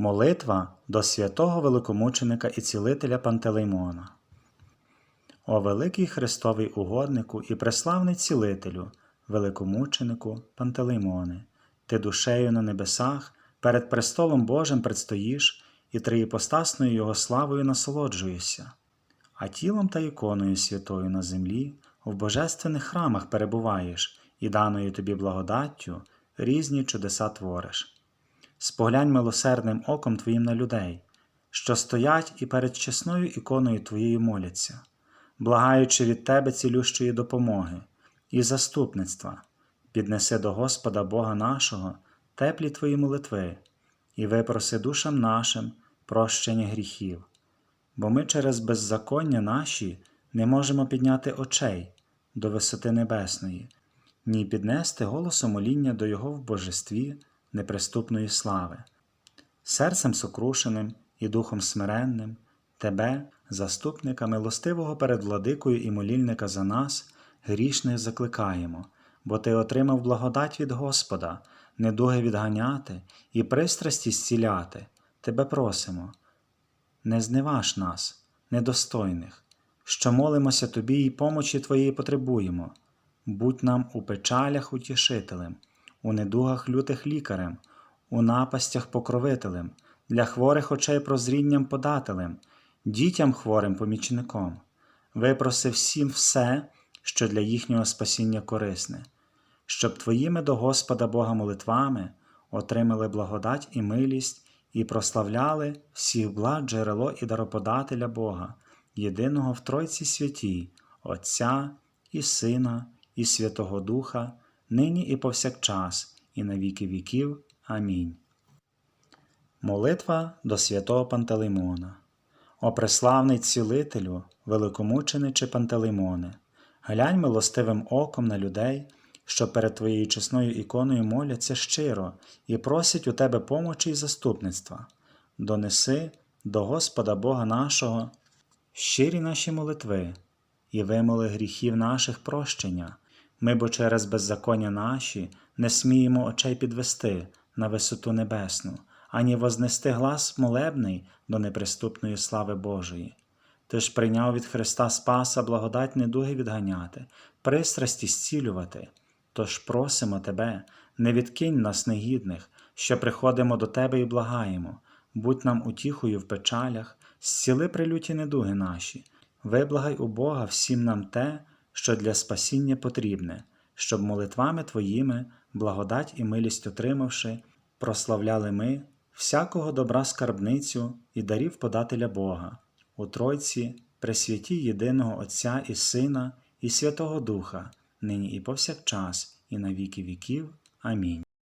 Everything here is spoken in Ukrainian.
Молитва до святого великомученика і цілителя Пантелеймона. О великий Христовий угоднику і преславний цілителю, великомученику Пантелеймоне, ти душею на небесах перед престолом Божим предстоїш і триєпостасною Його славою насолоджуєшся, а тілом та іконою святою на землі в божественних храмах перебуваєш і даною тобі благодаттю різні чудеса твориш. Споглянь милосердним оком Твоїм на людей, що стоять і перед чесною іконою Твоєю моляться, благаючи від Тебе цілющої допомоги і заступництва, піднеси до Господа Бога нашого теплі Твої молитви і випроси душам нашим прощення гріхів, бо ми через беззаконня наші не можемо підняти очей до висоти небесної, ні піднести голосу моління до Його в божестві неприступної слави. Серцем сокрушеним і духом смиренним, Тебе, заступника милостивого перед владикою і молільника за нас, грішних закликаємо, бо Ти отримав благодать від Господа, недуги відганяти і пристрасті зціляти. Тебе просимо. Не зневаж нас, недостойних, що молимося Тобі і помочі Твоєї потребуємо. Будь нам у печалях утішителем, у недугах лютих лікарем, у напастях покровителем, для хворих очей прозрінням подателем, дітям хворим помічником. Випроси всім все, що для їхнього спасіння корисне, щоб Твоїми до Господа Бога молитвами отримали благодать і милість і прославляли всіх благ джерело і дароподателя Бога, єдиного в Тройці святій, Отця і Сина, і Святого Духа, нині і повсякчас, і на віки віків. Амінь. Молитва до святого Пантелеймона. О преславний цілителю, великомучениче Пантелеймоне, глянь милостивим оком на людей, що перед твоєю чесною іконою моляться щиро і просять у тебе помочі й заступництва. Донеси до Господа Бога нашого щирі наші молитви, і вимоли гріхів наших прощення. Ми бо через беззаконня наші не сміємо очей підвести на висоту небесну, ані вознести глас молебний до неприступної слави Божої. Ти ж прийняв від Христа Спаса благодать недуги відганяти, пристрасті зцілювати. Тож просимо Тебе, не відкинь нас негідних, що приходимо до Тебе і благаємо, будь нам утіхою в печалях, зціли прилюті недуги наші, виблагай у Бога всім нам те, що для спасіння потрібне, щоб молитвами Твоїми, благодать і милість отримавши, прославляли ми всякого добра скарбницю і дарів подателя Бога, у Тройці, пресвяті єдиного Отця і Сина, і Святого Духа, нині і повсякчас, і на віки віків. Амінь.